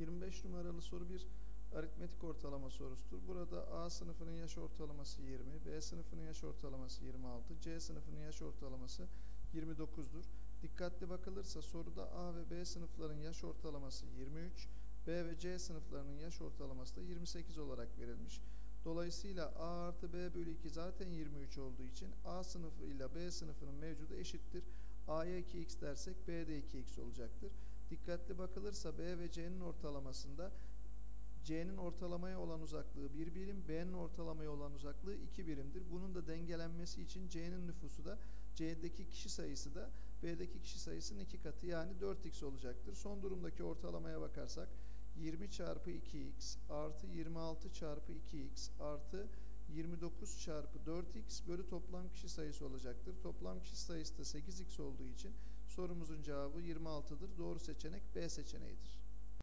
25 numaralı soru bir aritmetik ortalama sorusudur. Burada A sınıfının yaş ortalaması 20, B sınıfının yaş ortalaması 26, C sınıfının yaş ortalaması 29'dur. Dikkatli bakılırsa soruda A ve B sınıfların yaş ortalaması 23, B ve C sınıflarının yaş ortalaması da 28 olarak verilmiş. Dolayısıyla A artı B bölü 2 zaten 23 olduğu için A sınıfı ile B sınıfının mevcudu eşittir. A'ya 2x dersek B'de 2x olacaktır. Dikkatli bakılırsa B ve C'nin ortalamasında C'nin ortalamaya olan uzaklığı 1 birim, B'nin ortalamaya olan uzaklığı 2 birimdir. Bunun da dengelenmesi için C'nin nüfusu da C'deki kişi sayısı da B'deki kişi sayısının 2 katı yani 4x olacaktır. Son durumdaki ortalamaya bakarsak 20 çarpı 2x artı 26 çarpı 2x artı 29 çarpı 4x bölü toplam kişi sayısı olacaktır. Toplam kişi sayısı da 8x olduğu için sorumuzun cevabı 26'dır. Doğru seçenek B seçeneğidir.